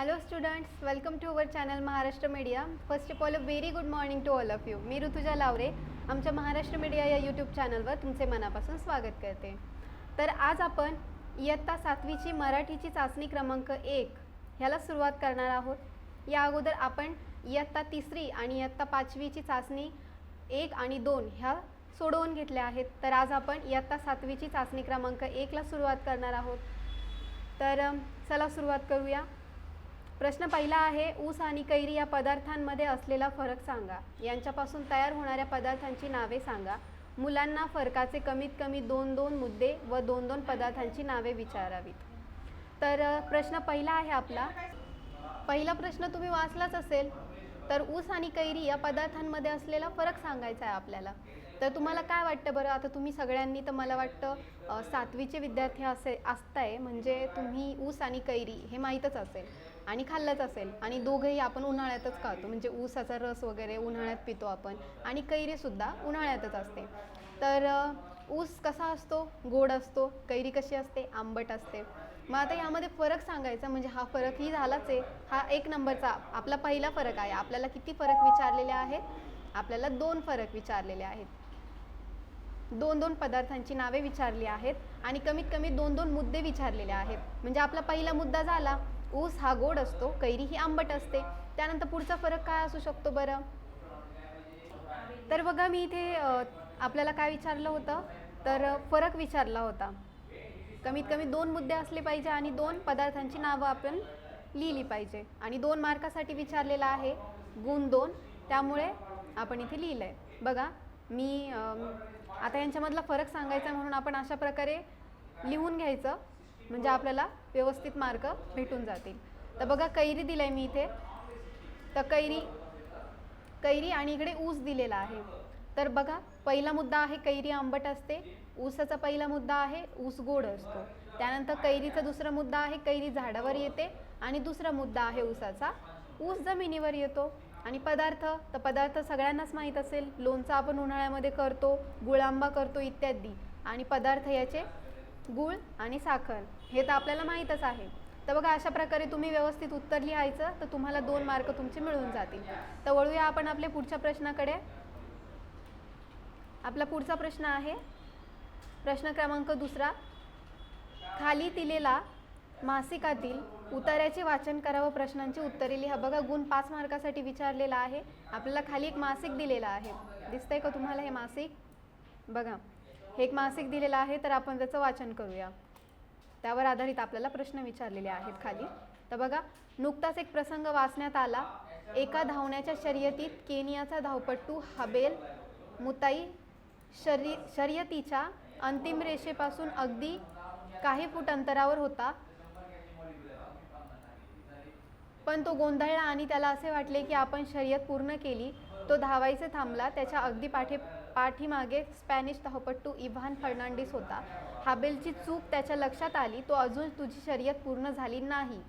Hello students welcome to our channel Maharashtra media first of all a very good morning to all of you मी ऋतुजा लावरे आमच्या Maharashtra media या YouTube चॅनलवर तुमचे मनापासून स्वागत करते तर आज आपण इयत्ता सातवीची मराठीची चाचणी क्रमांक एक ह्याला सुरुवात करणार आहोत या अगोदर आपण इयत्ता तिसरी आणि इयत्ता पाचवीची चाचणी एक आणि दोन ह्या सोडवून घेतल्या आहेत तर आज आपण इयत्ता सातवीची चाचणी क्रमांक एकला सुरुवात करणार आहोत तर चला सुरुवात करूया प्रश्न पहिला आहे ऊस आणि कैरी या पदार्थांमध्ये असलेला फरक सांगा. यांच्यापासून तयार होणाऱ्या पदार्थांची नावे सांगा. मुलांना फरकाचे कमीत कमी दोन दोन मुद्दे व दोन दोन पदार्थांची नावे विचारावीत. तर प्रश्न पहिला आहे आपला. पहिला प्रश्न तुम्ही वाचलाच असेल तर ऊस आणि कैरी या पदार्थांमध्ये असलेला फरक सांगायचा आहे आपल्याला. तर तुम्हाला काय वाटतं बरं? आता तुम्ही सगळ्यांनी तर मला वाटतं सातवीचे विद्यार्थी असे असताय म्हणजे तुम्ही ऊस आणि कैरी हे माहीतच असेल. आणि खाल्लंच असेल. आणि दोघंही आपण उन्हाळ्यातच खातो. म्हणजे ऊसाचा रस वगैरे उन्हाळ्यात पितो आपण. आणि कैरीसुद्धा उन्हाळ्यातच असते. तर ऊस कसा असतो? गोड असतो. कैरी कशी असते? आंबट असते. मग आता यामध्ये फरक सांगायचा म्हणजे हा फरक ही झालाच आहे. हा एक नंबरचा आपला पहिला फरक आहे. आपल्याला किती फरक विचारलेले आहेत? आपल्याला दोन फरक विचारलेले आहेत. दोन दोन पदार्थांची नावे विचारली आहेत. आणि कमीत कमी दोन दोन मुद्दे विचारलेले आहेत. म्हणजे आपला पहिला मुद्दा झाला. ऊस हा गोड असतो कैरी ही आंबट असते. त्यानंतर पुढचा फरक काय असू शकतो बरं? तर बघा मी इथे आपल्याला काय विचारलं होतं? तर फरक विचारला होता. कमीत कमी दोन मुद्दे असले पाहिजे आणि दोन पदार्थांची नावं आपण लिहिली पाहिजे. आणि दोन मार्कासाठी विचारलेला आहे गुण दोन. त्यामुळे आपण इथे लिहिलं आहे बघा मी आता यांच्यामधला फरक सांगायचा म्हणून आपण अशा प्रकारे लिहून घ्यायचं. म्हणजे आपल्याला व्यवस्थित मार्क भेटून जातील. तर बघा कैरी दिलं आहे मी इथे. तर कैरी कैरी आणि इकडे ऊस दिलेला आहे. तर बघा पहिला मुद्दा आहे कैरी आंबट असते. ऊसाचा पहिला मुद्दा आहे ऊस गोड असतो. त्यानंतर कैरीचा दुसरा मुद्दा आहे कैरी झाडावर येते. आणि दुसरा मुद्दा आहे ऊसाचा. ऊस जमिनीवर येतो. आणि पदार्थ तर पदार्थ सगळ्यांनाच माहीत असेल. लोणचं आपण उन्हाळ्यामध्ये करतो गुळांबा करतो इत्यादी. आणि पदार्थ याचे गुळ आणि साखर हे तर आपल्याला माहीतच आहे. तर बघा अशा प्रकारे तुम्ही व्यवस्थित उत्तर लिहायचं तर तुम्हाला दोन मार्क तुमचे मिळून जातील. तर वळूया आपण आपल्या पुढच्या प्रश्नाकडे. आपला पुढचा प्रश्न आहे प्रश्न क्रमांक दुसरा. खाली दिलेला मासिकातील उतार्याचे वाचन करावं प्रश्नांची उत्तरे लिहा. बघा गुण पाच मार्कासाठी विचारलेला आहे. आपल्याला खाली एक मासिक दिलेलं आहे. दिसतंय का तुम्हाला हे मासिक? बघा. हे एक मासिक दिलेलं आहे तर आपण त्याचं वाचन करूया. त्यावर आधारित आपल्याला प्रश्न विचारलेले आहेत खाली. तर बघा नुकताच एक प्रसंग वाचण्यात आला. एका धावण्याच्या शर्यतीत केनियाचा धावपट्टू हबेल मुताई शर्य शर्यतीच्या अंतिम रेषेपासून अगदी काही फूट अंतरावर होता. पण तो गोंधळला आणि त्याला असे वाटले की आपण शर्यत पूर्ण केली. तो धावायचे थांबला त्याच्या अगदी पाठी पाठीमागे स्पॅनिश धावपट्टू इव्हान फर्नांडिस होता. हाबेलची चूक त्याच्या लक्षात आली तो अजून तुझी शर्यत पूर्ण झाली नाही.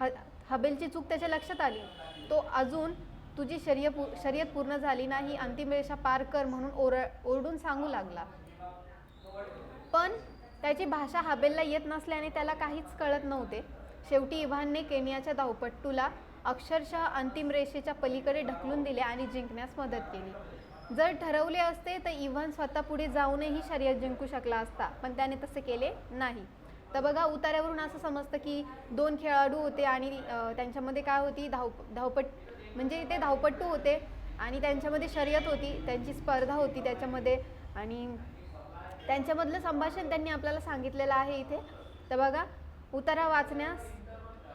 ह हबेलची चूक त्याच्या लक्षात आली. तो अजून तुझी शर्य पू शर्यत पूर्ण झाली नाही अंतिम रेषा पार कर म्हणून ओर ओरडून सांगू लागला. पण त्याची भाषा हाबेलला येत नसल्याने त्याला काहीच कळत नव्हते. शेवटी इव्हानने केनियाच्या धावपट्टूला अक्षरशः अंतिम रेषेच्या पलीकडे ढकलून दिले आणि जिंकण्यास मदत केली. जर ठरवले असते तर इव्हन स्वतः पुढे जाऊनही शर्यत जिंकू शकला असता पण त्याने तसे केले नाही. तर बघा उतार्यावरून असं समजतं की दोन खेळाडू होते आणि त्यांच्यामध्ये काय होती धाव धावपट म्हणजे ते धावपट्टू होते आणि त्यांच्यामध्ये शर्यत होती त्यांची स्पर्धा होती त्याच्यामध्ये आणि त्यांच्यामधलं संभाषण त्यांनी आपल्याला सांगितलेलं आहे इथे. तर बघा उतारा वाचण्यास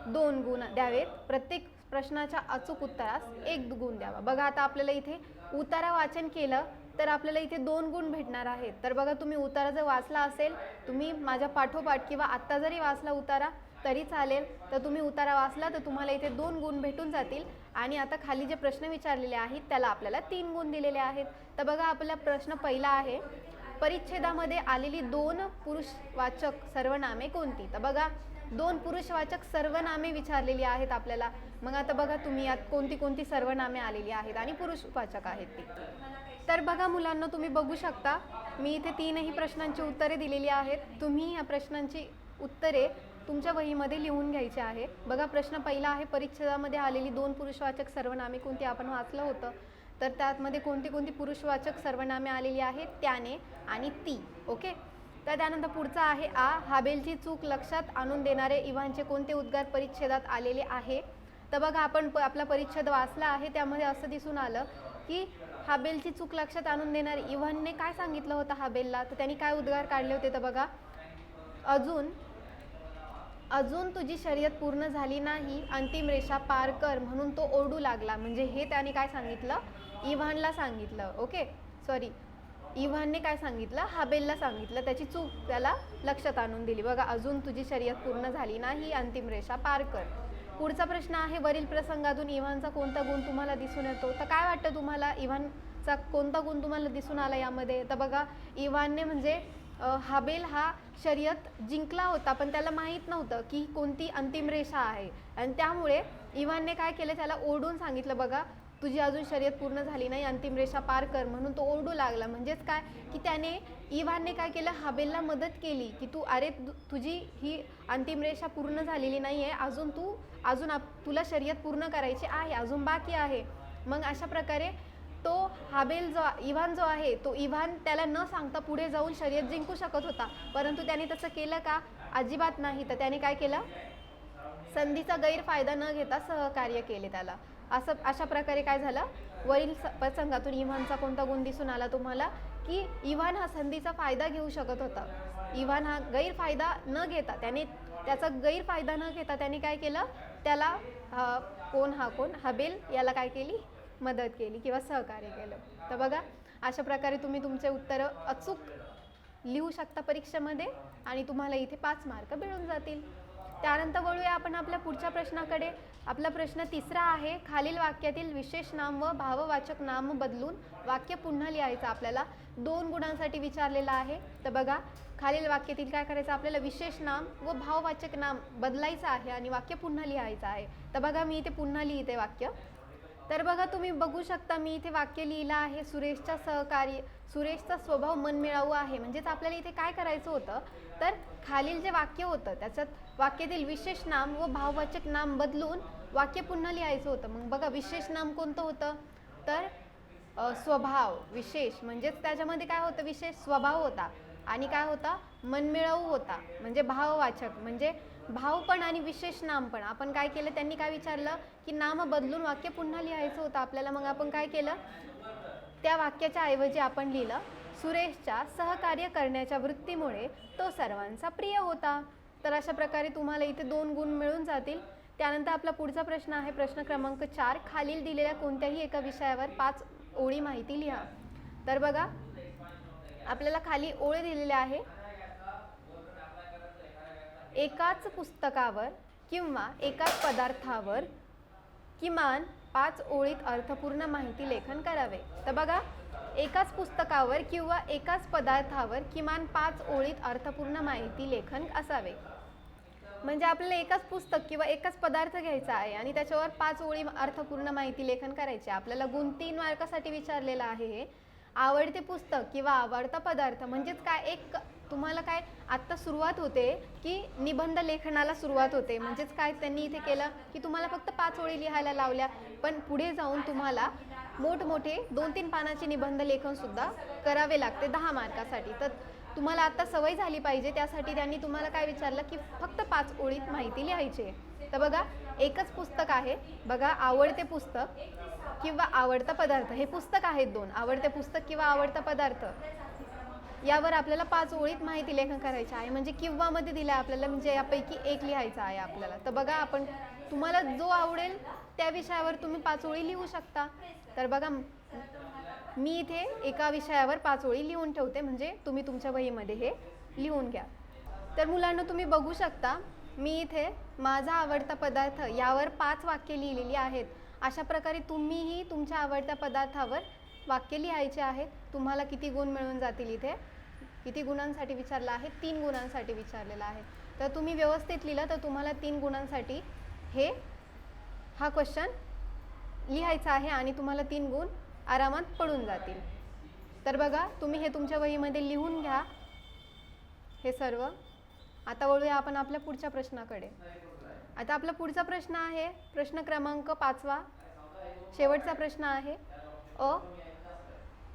दोन गुण द्यावेत. प्रत्येक प्रश्नाच्या अचूक उत्तरास एक गुण द्यावा. बघा आता आपल्याला इथे उतारा वाचन केलं तर आपल्याला इथे दोन गुण भेटणार आहेत. तर बघा तुम्ही उतारा जर वाचला असेल तुम्ही माझ्या पाठोपाठ किंवा आत्ता जरी वाचला उतारा तरी चालेल. तर तुम्ही उतारा वाचला तर तुम्हाला इथे दोन गुण भेटून जातील. आणि आता खाली जे प्रश्न विचारलेले आहेत त्याला आपल्याला तीन गुण दिलेले आहेत. तर बघा आपला प्रश्न पहिला आहे परिच्छेदामध्ये आलेली दोन पुरुषवाचक सर्वनामे कोणती? तर बघा दोन पुरुषवाचक सर्वनामे विचारलेली आहेत आपल्याला. मग आता बघा तुम्ही यात कोणती कोणती सर्वनामे आलेली आहेत आणि पुरुषवाचक आहेत ती. तर बघा मुलांना तुम्ही बघू शकता मी इथे तीनही प्रश्नांची उत्तरे दिलेली आहेत. तुम्ही या प्रश्नांची उत्तरे तुमच्या वहीमध्ये लिहून घ्यायचे आहे. बघा प्रश्न पहिला आहे परिच्छेदामध्ये आलेली दोन पुरुषवाचक सर्वनामे कोणती? आपण वाचलं होतं. तर त्यातमध्ये कोणती कोणती पुरुषवाचक सर्वनामे आलेली आहेत? त्याने आणि ती. ओके? तर त्यानंतर पुढचा आहे आ. हाबेलची चूक लक्षात आणून देणारे इव्हानचे कोणते उद्गार परिच्छेदात आलेले आहे? तर बघा आपण प आपला परिच्छेद वाचला आहे त्यामध्ये असं दिसून आलं की हाबेलची चूक लक्षात आणून देणारे इव्हानने काय सांगितलं होतं हाबेलला? तर त्यांनी काय उद्गार काढले होते? तर बघा अजून अजून तुझी शर्यत पूर्ण झाली नाही अंतिम रेषा पार कर म्हणून तो ओरडू लागला. म्हणजे हे त्याने काय सांगितलं? इव्हानला सांगितलं. ओके? सॉरी इव्हानने काय सांगितलं? हाबेलला सांगितलं. त्याची चूक त्याला लक्षात आणून दिली. बघा अजून तुझी शर्यत पूर्ण झाली नाही अंतिम रेषा. पार कर. पुढचा प्रश्न आहे वरील प्रसंगातून इव्हानचा कोणता गुण तुम्हाला दिसून येतो? तर काय वाटतं तुम्हाला? इव्हानचा कोणता गुण तुम्हाला दिसून आला यामध्ये? तर बघा इव्हानने म्हणजे हाबेल हा शर्यत जिंकला होता पण त्याला माहीत नव्हतं की कोणती अंतिम रेषा आहे. आणि त्यामुळे इव्हानने काय केलं? त्याला ओरडून सांगितलं. बघा तुझी अजून शर्यत पूर्ण झाली नाही अंतिम रेषा पार कर म्हणून तो ओरडू लागला. म्हणजेच काय? की त्याने इव्हानने काय केलं? हाबेलला मदत केली. की तू अरे तु- तुझी ही अंतिम रेषा पूर्ण झालेली नाही आहे अजून तू अजून आप तुला शर्यत पूर्ण करायची आहे. अजून बाकी आहे. मग अशा प्रकारे तो हाबेल जो इव्हान जो आहे तो इव्हान त्याला न सांगता पुढे जाऊन शर्यत जिंकू शकत होता. परंतु त्याने तसं केलं का? अजिबात नाही. तर त्याने काय केलं? संधीचा गैरफायदा न घेता सहकार्य केले त्याला. असं अशा प्रकारे काय झालं? वरील स- प्रसंगातून इव्हानचा कोणता गुण दिसून आला तुम्हाला? की इव्हान हा संधीचा फायदा घेऊ शकत होता. इव्हान हा गैरफायदा न घेता त्याने त्याचा गैरफायदा न घेता त्याने काय केलं? त्याला कोण हा कोण हबेल याला काय केली? मदत केली किंवा सहकार्य केलं. तर बघा अशा प्रकारे तुम्ही तुमचे उत्तरं अचूक लिहू शकता परीक्षेमध्ये आणि तुम्हाला इथे पाच मार्क मिळून जातील. त्यानंतर वळूया आपण आपल्या पुढच्या प्रश्नाकडे. आपला प्रश्न तिसरा आहे खालील वाक्यातील विशेष नाम व भाववाचक नाम बदलून वाक्य पुन्हा लिहायचं आपल्याला. दोन गुणांसाठी विचारलेलं आहे. तर बघा खालील वाक्यातील काय करायचं? आपल्याला विशेष नाम व भाववाचक नाम बदलायचं आहे आणि वाक्य पुन्हा लिहायचं आहे. तर बघा मी इथे पुन्हा लिहिते वाक्य. तर बघा तुम्ही बघू शकता मी इथे वाक्य लिहिलं आहे सुरेशच्या सहकार्य सुरेशचा स्वभाव मनमिळावू आहे. म्हणजेच आपल्याला इथे काय करायचं होतं? तर खालील जे वाक्य होतं त्याच्यात वाक्यातील विशेष नाम व भाववाचक नाम बदलून वाक्य पुन्हा लिहायचं होतं. मग बघा विशेष नाम कोणतं होतं? तर स्वभाव विशेष. म्हणजेच त्याच्यामध्ये काय होतं? विशेष स्वभाव होता. आणि काय होता? मनमिळावू होता. म्हणजे भाववाचक. म्हणजे भावपण आणि विशेष नामपण आपण काय केलं त्यांनी काय विचारलं की नाम बदलून वाक्य पुन्हा लिहायचं होतं आपल्याला. मग आपण काय केलं? त्या वाक्याच्या ऐवजी आपण लिहिलं सुरेशच्या सहकार्य करण्याच्या वृत्तीमुळे तो सर्वांचा प्रिय होता. तर अशा प्रकारे तुम्हाला इथे दोन गुण मिळून जातील. त्यानंतर आपला पुढचा प्रश्न आहे प्रश्न क्रमांक चार. खालील दिलेल्या कोणत्याही एका विषयावर पाच ओळी माहिती लिहा. तर बघा आपल्याला खाली ओळ दिलेल्या आहे. एकाच पुस्तकावर किंवा एकाच पदार्थावर किमान पाच ओळीत अर्थपूर्ण माहिती लेखन करावे. तर बघा एकाच पुस्तकावर किंवा एकाच पदार्थावर किमान पाच ओळीत अर्थपूर्ण माहिती लेखन असावे. म्हणजे आपल्याला एकाच पुस्तक किंवा एकाच पदार्थ घ्यायचा आहे आणि त्याच्यावर पाच ओळी अर्थपूर्ण माहिती लेखन करायची आपल्याला गुण तीन मार्कासाठी विचारलेलं आहे हे. आवडते पुस्तक किंवा आवडता पदार्थ म्हणजेच काय? एक तुम्हाला काय आत्ता सुरुवात होते की निबंध लेखनाला सुरुवात होते? म्हणजेच काय त्यांनी इथे केलं की तुम्हाला फक्त पाच ओळी लिहायला लावल्या पण पुढे जाऊन तुम्हाला मोठमोठे दोन तीन पानाचे निबंध लेखनसुद्धा करावे लागते दहा मार्कासाठी. तर तुम्हाला आत्ता सवय झाली पाहिजे त्यासाठी त्यांनी तुम्हाला काय विचारलं की फक्त पाच ओळीत माहिती लिहायची आहे. तर बघा एकच पुस्तक आहे. बघा आवडते पुस्तक. किंवा आवडता पदार्थ हे पुस्तक आहेत दोन आवडते पुस्तक किंवा आवडता पदार्थ यावर आपल्याला पाच ओळीत माहिती लेखन करायची आहे. म्हणजे किंवा मध्ये दिलं आहे आपल्याला म्हणजे यापैकी एक लिहायचं आहे आपल्याला. तर बघा आपण तुम्हाला जो आवडेल त्या विषयावर तुम्ही पाच ओळी लिहू शकता. तर बघा मी इथे एका विषयावर पाच ओळी लिहून ठेवते. म्हणजे तुम्ही तुमच्या वहीमध्ये हे लिहून घ्या. तर मुलांना तुम्ही बघू शकता मी इथे माझा आवडता पदार्थ यावर पाच वाक्य लिहिलेली आहेत. अशा प्रकारे तुम्हीही तुमच्या आवडत्या पदार्थावर वाक्य लिहायचे आहेत. तुम्हाला किती गुण मिळून जातील इथे? किती गुणांसाठी विचारलं आहे? तीन गुणांसाठी विचारलेलं आहे. तर तुम्ही व्यवस्थित लिहिलं तर तुम्हाला तीन गुणांसाठी हे हा क्वेश्चन लिहायचा आहे आणि तुम्हाला तीन गुण आरामात पडून जातील. तर बघा तुम्ही हे तुमच्या वहीमध्ये लिहून घ्या. हे सर्व. आता वळूया आपण आपल्या पुढच्या प्रश्नाकडे. आता आपला पुढचा प्रश्न आहे. प्रश्न क्रमांक पाचवा. शेवटचा प्रश्न आहे. अ.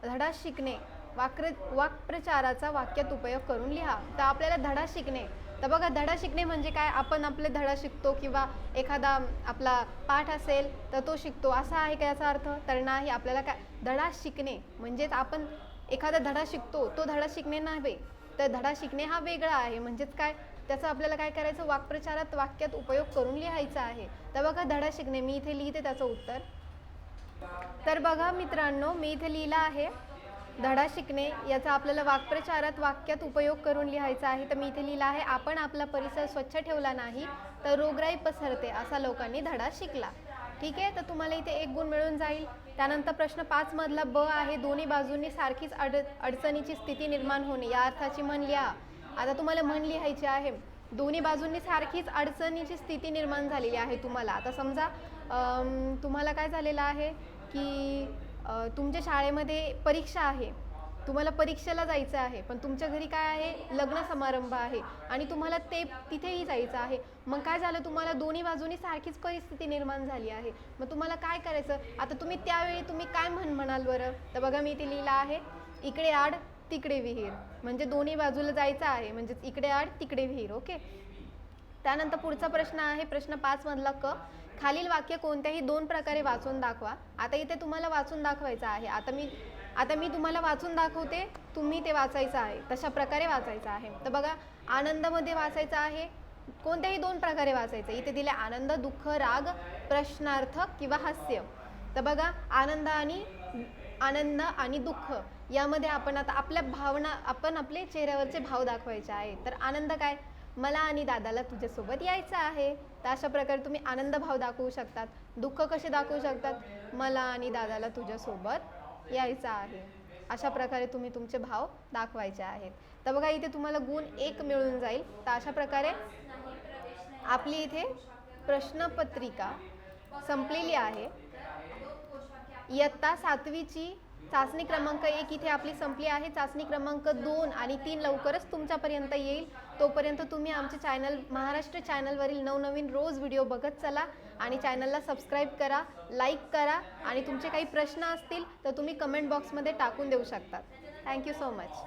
धडा शिकणे. वाक्र वाक्प्रचाराचा वाक्यात उपयोग करून लिहा. तर आपल्याला धडा शिकणे. तर बघा धडा शिकणे म्हणजे काय? आपण आपले धडा शिकतो किंवा एखादा आपला पाठ असेल तर तो शिकतो. असा आहे का याचा अर्थ? तर नाही. आपल्याला काय? धडा शिकणे. म्हणजेच आपण एखादा धडा शिकतो तो धडा शिकणे नव्हे तर धडा शिकणे हा वेगळा आहे. म्हणजेच काय? त्याचा आपल्याला काय करायचं? वाक्प्रचारात वाक्यात उपयोग करून लिहायचा आहे. तर बघा धडा शिकणे. मी इथे लिहिते त्याचं उत्तर. तर बघा मित्रांनो मी इथे लिहिलं आहे धडा शिकणे. याचा आपल्याला वाक्प्रचारात वाक्यात उपयोग करून लिहायचा आहे. तर मी इथे लिहिलं आहे आपण आपला परिसर स्वच्छ ठेवला नाही तर रोगराई पसरते असा लोकांनी धडा शिकला. ठीक आहे? तर तुम्हाला इथे एक गुण मिळून जाईल. त्यानंतर प्रश्न पाच मधला ब आहे दोन्ही बाजूंनी सारखीच अड अडचणीची स्थिती निर्माण होणे. या अर्थाची म्हण लिहा. आता तुम्हाला म्हण लिहायची आहे. दोन्ही बाजूंनी सारखीच अडचणीची स्थिती निर्माण झालेली आहे तुम्हाला. आता समजा तुम्हाला काय झालेलं आहे की तुमच्या शाळेमध्ये परीक्षा आहे. तुम्हाला परीक्षेला जायचं आहे पण तुमच्या घरी काय आहे? लग्न समारंभ आहे आणि तुम्हाला ते तिथेही जायचं आहे. मग काय झालं? तुम्हाला दोन्ही बाजूनी सारखीच परिस्थिती निर्माण झाली आहे. मग तुम्हाला काय करायचं? आता तुम्ही त्यावेळी तुम्ही काय म्हण म्हणाल बरं? तर बघा मी इथे लिहिलं आहे. इकडे आड तिकडे विहीर. म्हणजे दोन्ही बाजूला जायचं आहे. म्हणजेच इकडे आड तिकडे विहीर. ओके? त्यानंतर पुढचा प्रश्न आहे प्रश्न पाच मधला क. खालील वाक्य कोणत्याही दोन प्रकारे वाचून दाखवा. आता इथे तुम्हाला वाचून दाखवायचं आहे. आता मी आता मी तुम्हाला वाचून दाखवते. तुम्ही ते वाचायचं आहे. तशा प्रकारे वाचायचं आहे. तर बघा आनंदमध्ये वाचायचं आहे. कोणत्याही दोन प्रकारे वाचायचं. इथे दिले आनंद दुःख राग प्रश्नार्थ किंवा हास्य. तर बघा आनंद आणि आनंद आणि दुःख. यामध्ये आपण आता आपल्या भावना आपण आपले चेहऱ्यावरचे भाव दाखवायचे आहे. तर आनंद काय? मला आणि दादाला तुझ्यासोबत यायचं आहे. तर अशा प्रकारे तुम्ही आनंद भाव दाखवू शकतात. दुःख कसे दाखवू शकतात? मला आणि दादाला तुझ्यासोबत यायचं आहे. अशा प्रकारे तुम्ही तुमचे भाव दाखवायचे आहेत. तर बघा इथे तुम्हाला गुण एक मिळून जाईल. तर अशा प्रकारे आपली इथे प्रश्नपत्रिका संपलेली आहे. इयत्ता सातवीची चाचणी क्रमांक एक इथे आपली संपली आहे. चाचणी क्रमांक दोन आणि तीन लवकरच तुमच्यापर्यंत येईल. तोपर्यंत तुम्ही आमचे चॅनल महाराष्ट्र चॅनलवरील नवनवीन रोज व्हिडिओ बघत चला आणि चॅनलला सबस्क्राईब करा लाईक करा आणि तुमचे काही प्रश्न असतील तर तुम्ही कमेंट बॉक्समध्ये टाकून देऊ शकता. Thank you so much